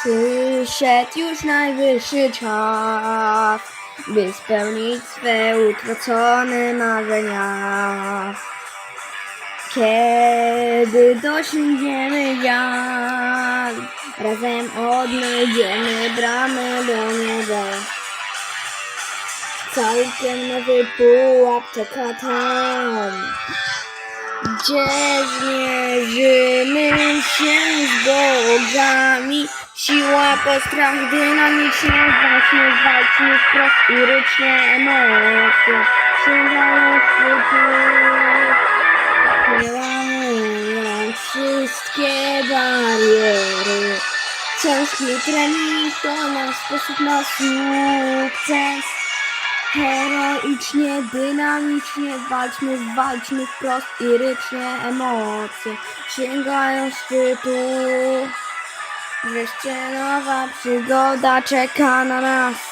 Przyszedł już najwyższy czas, by spełnić swe utracone marzenia. Kiedy dosięgniemy jak, razem odnajdziemy bramę do nieba. Całkiem nowy pułap czeka tam, gdzie zmierzymy się z bogami. Siła, postrach, dynamicznie walczmy, walczmy wprost irycznie emocje. Sięgają szczytu, przełamują wszystkie bariery. Ciężki trening to nasz sposób na sukces. Heroicznie, dynamicznie walczmy, walczmy wprost irycznie emocje sięgają szczytu. Wreszcie nowa przygoda czeka na nas.